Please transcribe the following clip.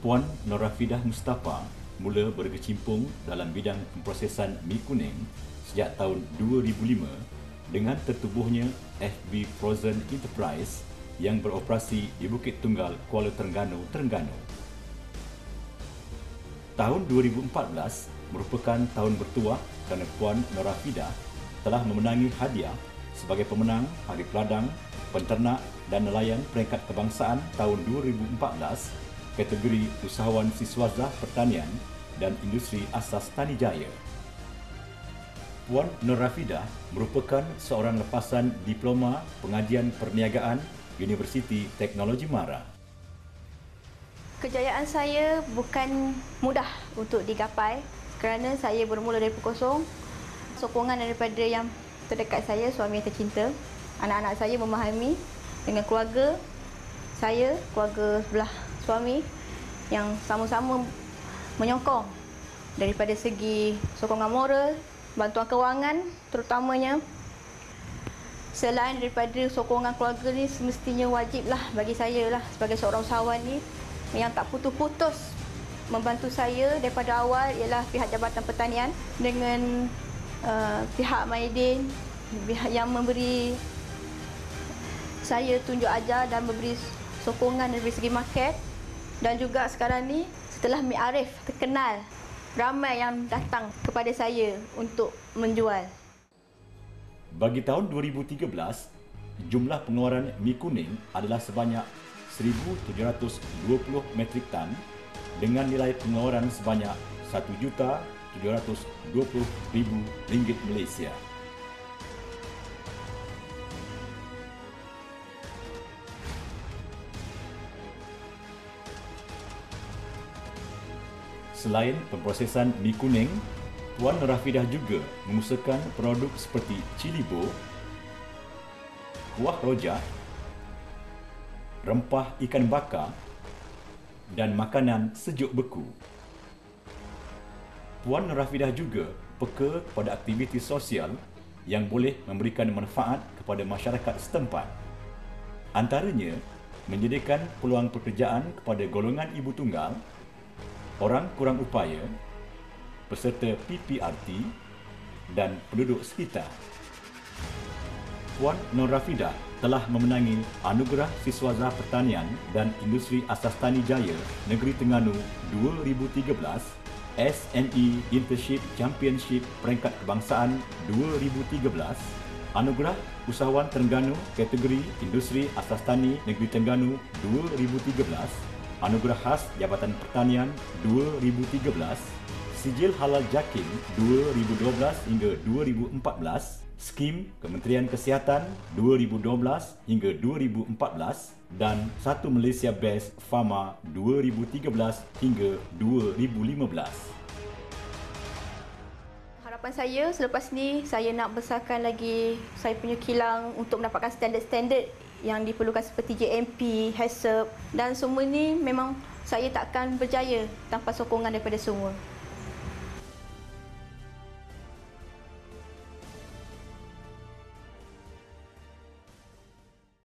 Puan Norafidah Mustafa mula berkecimpung dalam bidang pemprosesan mi kuning sejak tahun 2005 dengan tertubuhnya FB Frozen Enterprise yang beroperasi di Bukit Tunggal, Kuala Terengganu, Terengganu. Tahun 2014 merupakan tahun bertuah kerana Puan Norafidah telah memenangi hadiah sebagai pemenang Hari Peladang, Penternak dan Nelayan Peringkat Kebangsaan tahun 2014 kategori Usahawan Siswazah Pertanian dan Industri Asas Tani Jaya. Puan Nur Rafidah merupakan seorang lepasan Diploma Pengajian Perniagaan Universiti Teknologi Mara. Kejayaan saya bukan mudah untuk digapai kerana saya bermula dari kosong. Sokongan daripada yang terdekat saya, suami yang tercinta. Anak-anak saya memahami dengan keluarga saya, keluarga sebelah suami yang sama-sama menyokong. Daripada segi sokongan moral, bantuan kewangan terutamanya. Selain daripada sokongan keluarga ni semestinya wajiblah bagi saya lah sebagai seorang usahawan ni yang tak putus-putus membantu saya daripada awal ialah pihak Jabatan Pertanian dengan uh, pihak Maidin yang memberi saya tunjuk ajar dan memberi sokongan dari segi market dan juga sekarang ni setelah Mi Arif terkenal ramai yang datang kepada saya untuk menjual. Bagi tahun 2013, jumlah pengeluaran mi kuning adalah sebanyak 1720 metrik tan dengan nilai pengeluaran sebanyak 1,720,000 ringgit Malaysia. Selain pemprosesan mi kuning, Puan Rafidah juga mengusahakan produk seperti cili bo, kuah rojak, rempah ikan bakar dan makanan sejuk beku. Puan Rafidah juga peka kepada aktiviti sosial yang boleh memberikan manfaat kepada masyarakat setempat. Antaranya, menyediakan peluang pekerjaan kepada golongan ibu tunggal orang kurang upaya, peserta PPRT dan penduduk sekitar. Puan Nur Rafida telah memenangi Anugerah Siswaza Pertanian dan Industri Asas Tani Jaya Negeri Terengganu 2013 SME Internship Championship Peringkat Kebangsaan 2013 Anugerah Usahawan Terengganu kategori Industri Asas Tani Negeri Terengganu 2013 Anugerah Khas Jabatan Pertanian 2013, Sijil Halal Jakim 2012 hingga 2014, Skim Kementerian Kesihatan 2012 hingga 2014 dan Satu Malaysia Best Pharma 2013 hingga 2015. Harapan saya selepas ni saya nak besarkan lagi saya punya kilang untuk mendapatkan standard-standard yang diperlukan seperti JMP, HACCP dan semua ini memang saya takkan berjaya tanpa sokongan daripada semua.